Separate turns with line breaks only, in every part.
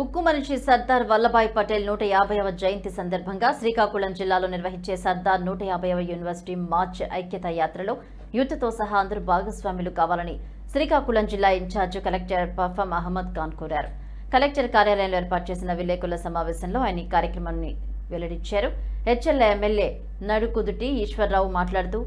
ఉక్కు మనిషి సర్దార్ వల్లభాయ్ పటేల్ నూట యాభైవ జయంతి సందర్భంగా శ్రీకాకుళం జిల్లాలో నిర్వహించే సర్దార్ నూట యాభైవ యూనివర్సిటీ మార్చ్ ఐక్యతా యాత్రలో యూత్తో సహా అందరూ భాగస్వాములు కావాలని శ్రీకాకుళం జిల్లా ఇన్ఛార్జ్ కలెక్టర్ పఫం అహ్మద్ ఖాన్ కోరారు. కలెక్టర్ కార్యాలయంలో ఏర్పాటు చేసిన విలేకరుల సమావేశంలో ఆయన ఈ కార్యక్రమాన్ని వెల్లడించారు. హెచ్ఎల్ ఎమ్మెల్యే నడుకుదుటి ఈశ్వర్రావు మాట్లాడుతూ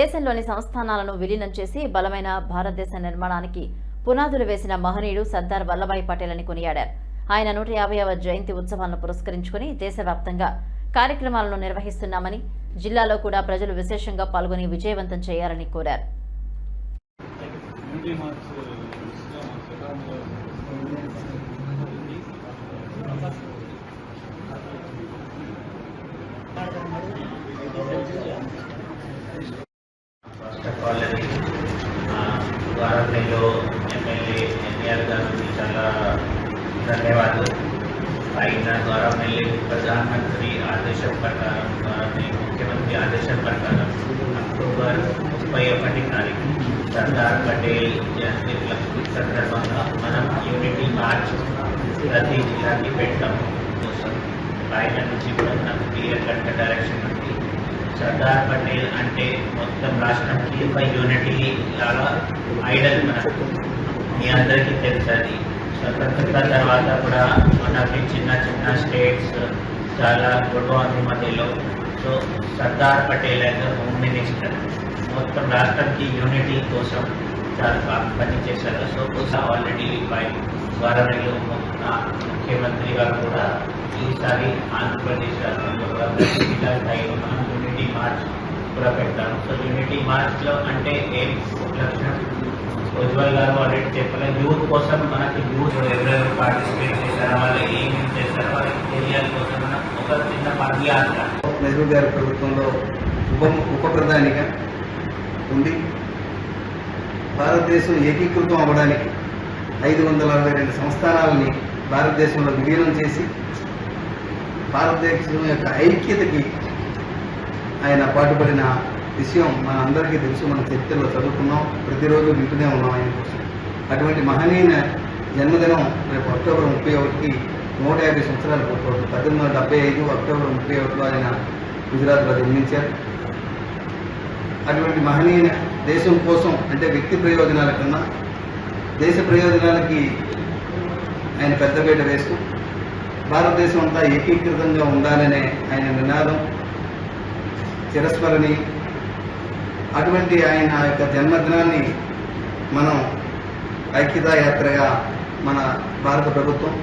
దేశంలోని సంస్థానాలను విలీనం చేసి బలమైన భారతదేశ నిర్మాణానికి పునాదులు వేసిన మహనీయుడు సర్దార్ వల్లభాయ్ పటేల్ అని కొనియాడారు. ఆయన నూట యాభైవ జయంతి ఉత్సవాలను పురస్కరించుకుని దేశవ్యాప్తంగా కార్యక్రమాలను నిర్వహిస్తున్నామని జిల్లాలో కూడా ప్రజలు విశేషంగా పాల్గొని విజయవంతం చేయాలని కోరారు.
వారంలో ఎమ్మెల్యే ఎన్టీఆర్ గారు చాలా ధన్యవాదాలు ఆయన మళ్ళీ ప్రధానమంత్రి ఆదేశం ప్రకారం గౌరవనీయ ముఖ్యమంత్రి ఆదేశం ప్రకారం అక్టోబర్ ముప్పై ఒకటి తారీఖు సర్దార్ పటేల్ జయంతి సందర్భంగా మనం యూనిటీ మార్చ్ ప్రతి జిల్లాకి పెట్టడం కోసం ఆయన నుంచి కూడా నాకు క్లియర్ కట్ డైరెక్షన్ ఉంది సర్దార్ పటేల్ అంటే మొత్తం రాష్ట్రానికి ఒక యూనిటీ లాగా ఐడల్ మనకు మీ అందరికీ తెలుసు అది స్వతంత్రత తర్వాత కూడా మనకి చిన్న చిన్న స్టేట్స్ చాలా గొడవ ఉంది మధ్యలో. So Sardar Patel as home minister మొత్తం రాష్ట్రానికి యూనిటీ కోసం చాలా బాగా పనిచేశారు. సో కూడా ఆల్రెడీ బై గవర్నమెంట్లో ముఖ్యమంత్రి గారు కూడా ఈసారి ఆంధ్రప్రదేశ్ రాష్ట్రంలో జిల్లా స్థాయిలో మనం యూనిటీ మార్చ్ కూడా పెడతాం సో యూనిటీ మార్చ్లో అంటే ఎయిమ్స్ లక్ష్యం ఉజ్వల్ గారు ఆల్రెడీ చెప్పారు యూత్ కోసం మనకి యూత్ ఎవరెవరు పార్టిసిపేట్ చేశారు వాళ్ళు ఏం చేశారో వాళ్ళకి తెలియాలి కోసం మనం ఒక చిన్న పదయాత్ర.
నెహ్రూ గారి ప్రభుత్వంలో ఉప ఉప ప్రధానిగా ఉంది. భారతదేశం ఏకీకృతం అవ్వడానికి ఐదు వందల అరవై రెండు సంస్థానాలని భారతదేశంలో విలీనం చేసి భారతదేశం యొక్క ఐక్యతకి ఆయన పాటుపడిన విషయం మన అందరికీ తెలుసు మన చరిత్రలో చదువుకున్నాం ప్రతిరోజు వింటూనే ఉన్నాం ఆయన కోసం. అటువంటి మహనీయ జన్మదినం రేపు అక్టోబర్ ముప్పై ఒకటికి నూట యాభై సంవత్సరాలు పూర్తవుతుంది పద్దెనిమిది వందల డెబ్బై ఐదు అక్టోబర్ ముప్పై ఒకటిలో ఆయన గుజరాత్లో జన్మించారు. అటువంటి మహనీయ దేశం కోసం అంటే వ్యక్తి ప్రయోజనాల కన్నా దేశ ప్రయోజనాలకి ఆయన పెద్దపీట వేస్తూ భారతదేశం అంతా ఏకీకృతంగా ఉండాలనే ఆయన నినాదం చిరస్మరణి అటువంటి ఆయన యొక్క జన్మదినాన్ని మనం ఐక్యతా యాత్రగా మన భారత ప్రభుత్వం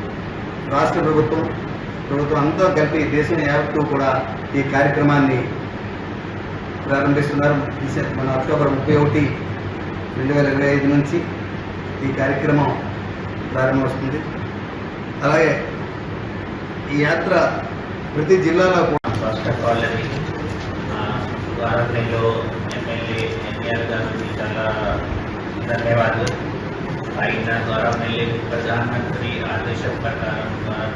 రాష్ట్ర ప్రభుత్వం ప్రభుత్వం అంతా కలిపి దేశం యావత్తూ కూడా ఈ కార్యక్రమాన్ని ప్రారంభిస్తున్నారు. మన అక్టోబర్ ముప్పై ఒకటి రెండు వేల ఇరవై ఐదు నుంచి ఈ కార్యక్రమం ప్రారంభమవుతుంది. అలాగే ఈ యాత్ర ప్రతి జిల్లాలో కూడా రాష్ట్ర
ఫస్ట్ ఆఫ్ ఆల్ అది వారంలో ఎమ్మెల్యే ఎన్టీఆర్ గారికి చాలా ధన్యవాదాలు ఆయన గౌరవనల్లి ప్రధానమంత్రి ఆదేశం ప్రకారం గౌరవనీయ